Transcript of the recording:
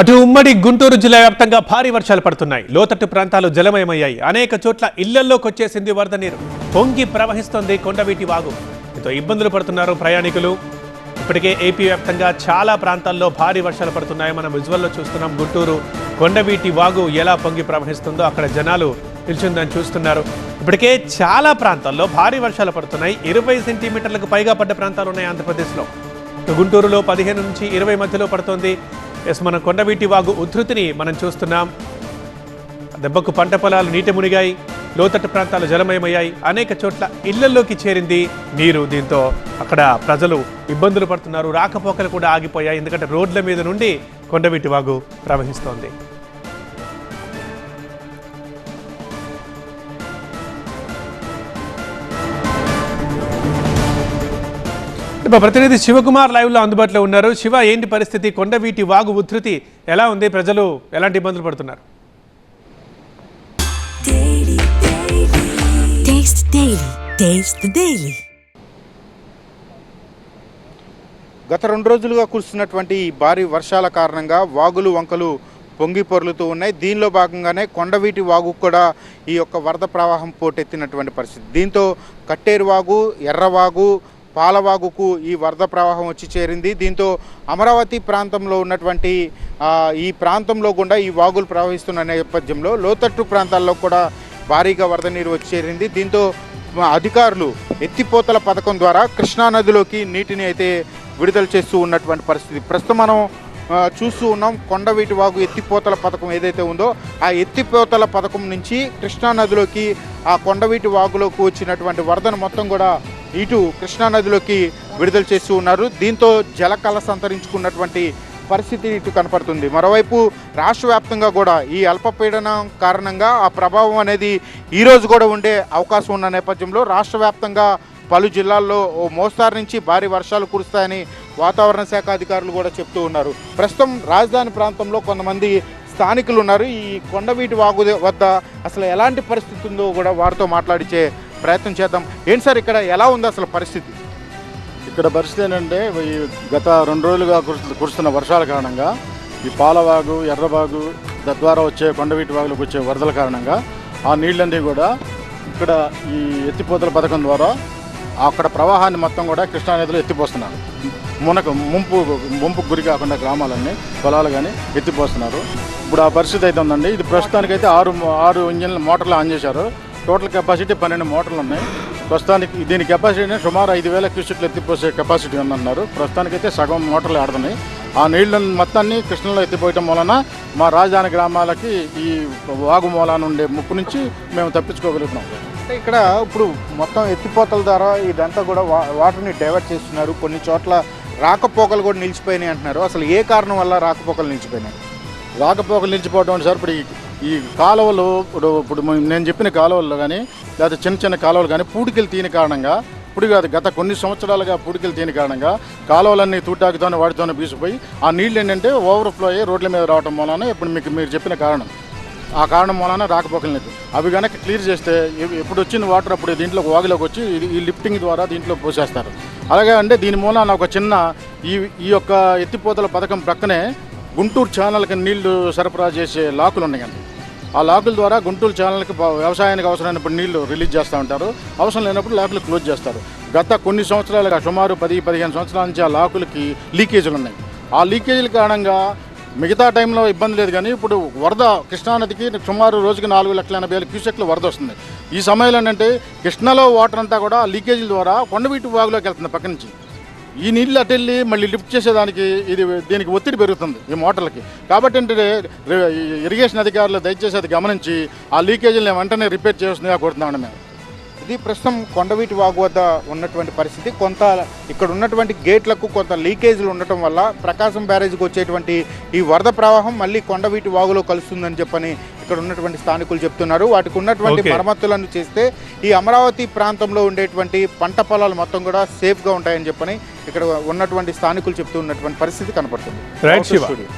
అటు ఉమ్మడి గుంటూరు జిల్లా వ్యాప్తంగా భారీ వర్షాలు పడుతున్నాయి. లోతట్టు ప్రాంతాలు జలమయమయ్యాయి. అనేక చోట్ల ఇళ్ళల్లోకి వచ్చేసింది వరద నీరు. పొంగి ప్రవహిస్తోంది కొండవీటి వాగు. దీంతో ఇబ్బందులు పడుతున్నారు ప్రయాణికులు. ఇప్పటికే ఏపీ వ్యాప్తంగా చాలా ప్రాంతాల్లో భారీ వర్షాలు పడుతున్నాయి. మనం విజువల్లో చూస్తున్నాం గుంటూరు కొండవీటి వాగు ఎలా పొంగి ప్రవహిస్తుందో. అక్కడ జనాలు నిల్చుందని చూస్తున్నారు. ఇప్పటికే చాలా ప్రాంతాల్లో భారీ వర్షాలు పడుతున్నాయి. ఇరవై సెంటీమీటర్లకు పైగా పడ్డ ప్రాంతాలు ఉన్నాయి ఆంధ్రప్రదేశ్లో. గుంటూరులో పదిహేను నుంచి ఇరవై మధ్యలో పడుతోంది. ఎస్ మన కొండవీటి వాగు ఉధృతిని మనం చూస్తున్నాం. దెబ్బకు పంట పొలాలు నీటి మునిగాయి లోతట్టు ప్రాంతాలు జలమయమయ్యాయి అనేక చోట్ల ఇళ్ళలోకి చేరింది నీరు. దీంతో అక్కడ ప్రజలు ఇబ్బందులు పడుతున్నారు రాకపోకలు కూడా ఆగిపోయాయి. ఎందుకంటే రోడ్ల మీద నుండి కొండవీటి వాగు ప్రవహిస్తోంది. మా ప్రతినిధి శివకుమార్ లైవ్లో అందుబాటులో ఉన్నారు. శివ ఏంటి పరిస్థితి? కొండవీటి వాగు ఉధృతి ఎలా ఉంది? ప్రజలు ఎలాంటి ఇబ్బందులు పడుతున్నారు? Taste Daily. Taste the Daily. గత రెండు రోజులుగా కురుస్తున్నటువంటి భారీ వర్షాల కారణంగా వాగులు వంకలు పొంగి పొర్లుతూ ఉన్నాయి. దీనిలో భాగంగానే కొండవీటి వాగు కూడా ఈ యొక్క వరద ప్రవాహం పోటెత్తినటువంటి పరిస్థితి. దీంతో కట్టేరు వాగు ఎర్రవాగు పాలవాగుకు ఈ వరద ప్రవాహం వచ్చి చేరింది. దీంతో అమరావతి ప్రాంతంలో ఉన్నటువంటి ఈ ప్రాంతంలో కూడా ఈ వాగులు ప్రవహిస్తున్న నేపథ్యంలో లోతట్టు ప్రాంతాల్లో కూడా భారీగా వరద నీరు వచ్చి చేరింది. దీంతో అధికారులు ఎత్తిపోతల పథకం ద్వారా కృష్ణానదిలోకి నీటిని అయితే విడుదల చేస్తూ ఉన్నటువంటి పరిస్థితి. ప్రస్తుతం మనం చూస్తూ ఉన్నాం కొండవీటి వాగు ఎత్తిపోతల పథకం ఏదైతే ఉందో ఆ ఎత్తిపోతల పథకం నుంచి కృష్ణానదిలోకి ఆ కొండవీటి వాగులోకి వచ్చినటువంటి వరదను మొత్తం కూడా ఇటు కృష్ణానదిలోకి విడుదల చేస్తూ ఉన్నారు. దీంతో జలకళ సంతరించుకున్నటువంటి పరిస్థితి ఇటు కనపడుతుంది. మరోవైపు రాష్ట్ర వ్యాప్తంగా కూడా ఈ అల్పపీడనం కారణంగా ఆ ప్రభావం అనేది ఈ రోజు కూడా ఉండే అవకాశం ఉన్న నేపథ్యంలో రాష్ట్ర వ్యాప్తంగా పలు జిల్లాల్లో ఓ మోస్తారు నుంచి భారీ వర్షాలు కురుస్తాయని వాతావరణ శాఖ అధికారులు కూడా చెప్తూ ఉన్నారు. ప్రస్తుతం రాజధాని ప్రాంతంలో కొంతమంది స్థానికులు ఉన్నారు. ఈ కొండవీటి వాగు వద్ద అసలు ఎలాంటి పరిస్థితి ఉందో కూడా వారితో మాట్లాడిచే ప్రయత్నం చేద్దాం. ఏంటి సార్ ఇక్కడ ఎలా ఉంది అసలు పరిస్థితి? ఇక్కడ పరిస్థితి ఏంటంటే ఈ గత రెండు రోజులుగా కురుస్తున్న వర్షాల కారణంగా ఈ పాలవాగు ఎర్రబాగు తద్వారా వచ్చే కొండవీటి వాగులకు వచ్చే వరదల కారణంగా ఆ నీళ్ళన్నీ కూడా ఇక్కడ ఈ ఎత్తిపోతల పథకం ద్వారా అక్కడ ప్రవాహాన్ని మొత్తం కూడా కృష్ణానదిలో ఎత్తిపోస్తున్నారు. మునక ముంపు ముంపుకు గురి కాకుండా గ్రామాలన్నీ పొలాలు కానీ ఎత్తిపోస్తున్నారు. ఇప్పుడు ఆ పరిస్థితి అయితే ఉందండి. ఇది ప్రస్తుతానికైతే ఆరు ఆరు ఇంజిన్ల మోటార్లు ఆన్ చేశారు. టోటల్ కెపాసిటీ పన్నెండు మోటార్లు ఉన్నాయి ప్రస్తుతానికి దీని కెపాసిటీ సుమారు ఐదు వేల క్యూసెక్లు ఎత్తిపోసే కెపాసిటీ ఉందన్నారు. ప్రస్తుతానికైతే సగం మోటార్లు ఆడుతున్నాయి. ఆ నీళ్ళను మొత్తాన్ని కృష్ణలో ఎత్తిపోయటం వలన మా రాజధాని గ్రామాలకి ఈ వాగు మూలాన ఉండే ముప్పు నుంచి మేము తప్పించుకోగలుగుతున్నాం. ఇక్కడ ఇప్పుడు మొత్తం ఎత్తిపోతల ద్వారా ఇదంతా కూడా వా వాటర్ని డైవర్ట్ చేస్తున్నారు. కొన్ని చోట్ల రాకపోకలు కూడా నిలిచిపోయినాయి అంటున్నారు. అసలు ఏ కారణం వల్ల రాకపోకలు నిలిచిపోయినాయి? రాకపోకలు నిలిచిపోవడం సార్ ఇప్పుడు ఈ- కాలువలు ఇప్పుడు ఇప్పుడు నేను చెప్పిన కాలువల్లో కానీ లేదా చిన్న చిన్న కాలువలు కానీ పూడికలు తీని కారణంగా ఇప్పుడు కాదు గత కొన్ని సంవత్సరాలుగా పూడికలు తీని కారణంగా కాలువలన్నీ తూటాకుతోనే వాటితోనే బీసిపోయి ఆ నీళ్ళు ఏంటంటే ఓవర్ఫ్లో అయ్యి రోడ్ల మీద రావడం వలన ఇప్పుడు మీకు మీరు చెప్పిన కారణం. ఆ కారణం వలన రాకపోకలేదు అవి కనుక క్లియర్ చేస్తే ఎప్పుడు వచ్చిన వాటర్ అప్పుడు దీంట్లో వాగిలోకి వచ్చి ఈ లిఫ్టింగ్ ద్వారా దీంట్లో పోసేస్తారు. అలాగే అంటే దీని మూలాన ఒక చిన్న ఈ ఈ యొక్క ఎత్తిపోతల పథకం ప్రక్కనే గుంటూరు ఛానల్కి నీళ్ళు సరఫరా చేసే లాకులు ఉన్నాయండి ఆ లాకుల ద్వారా గుంటూరు ఛానల్కి వ్యవసాయానికి అవసరమైనప్పుడు నీళ్ళు రిలీజ్ చేస్తూ ఉంటారు. అవసరం లేనప్పుడు లాకులు క్లోజ్ చేస్తారు. గత కొన్ని సంవత్సరాలుగా సుమారు పది పదిహేను సంవత్సరాల నుంచి ఆ లాకులకి లీకేజీలు ఉన్నాయి. ఆ లీకేజీల కారణంగా మిగతా టైంలో ఇబ్బంది లేదు కానీ ఇప్పుడు వరద కృష్ణానదికి సుమారు రోజుకి నాలుగు లక్షల ఎనభై వేల క్యూసెక్లు వరద వస్తుంది. ఈ సమయంలో ఏంటంటే కృష్ణలో వాటర్ అంతా కూడా లీకేజీల ద్వారా కొండవీటి వాగులోకి వెళ్తుంది పక్క నుంచి. ఈ నీళ్ళు అటెళ్ళి మళ్ళీ లిఫ్ట్ చేసేదానికి ఇది దీనికి ఒత్తిడి పెరుగుతుంది ఈ మోటార్లకి. కాబట్టి ఏంటంటే ఈ ఇరిగేషన్ అధికారులు దయచేసి అది గమనించి ఆ లీకేజీలను వెంటనే రిపేర్ చేస్తుందిగా కోరుతున్నాను మేము ఇది ప్రస్తుతం కొండవీటి వాగు వద్ద ఉన్నటువంటి పరిస్థితి. కొంత ఇక్కడ ఉన్నటువంటి గేట్లకు కొంత లీకేజీలు ఉండటం వల్ల ప్రకాశం బ్యారేజ్కి వచ్చేటువంటి ఈ వరద ప్రవాహం మళ్ళీ కొండవీటి వాగులో కలుస్తుందని చెప్పని ఇక్కడ ఉన్నటువంటి స్థానికులు చెప్తున్నారు. వాటికి ఉన్నటువంటి. మరమ్మతులను చేస్తే ఈ అమరావతి ప్రాంతంలో ఉండేటువంటి పంట పొలాలు మొత్తం కూడా సేఫ్గా ఉంటాయని చెప్పని ఇక్కడ ఉన్నటువంటి స్థానికులు చెప్తూ ఉన్నటువంటి పరిస్థితి కనపడుతుంది శివ. స్టూడియో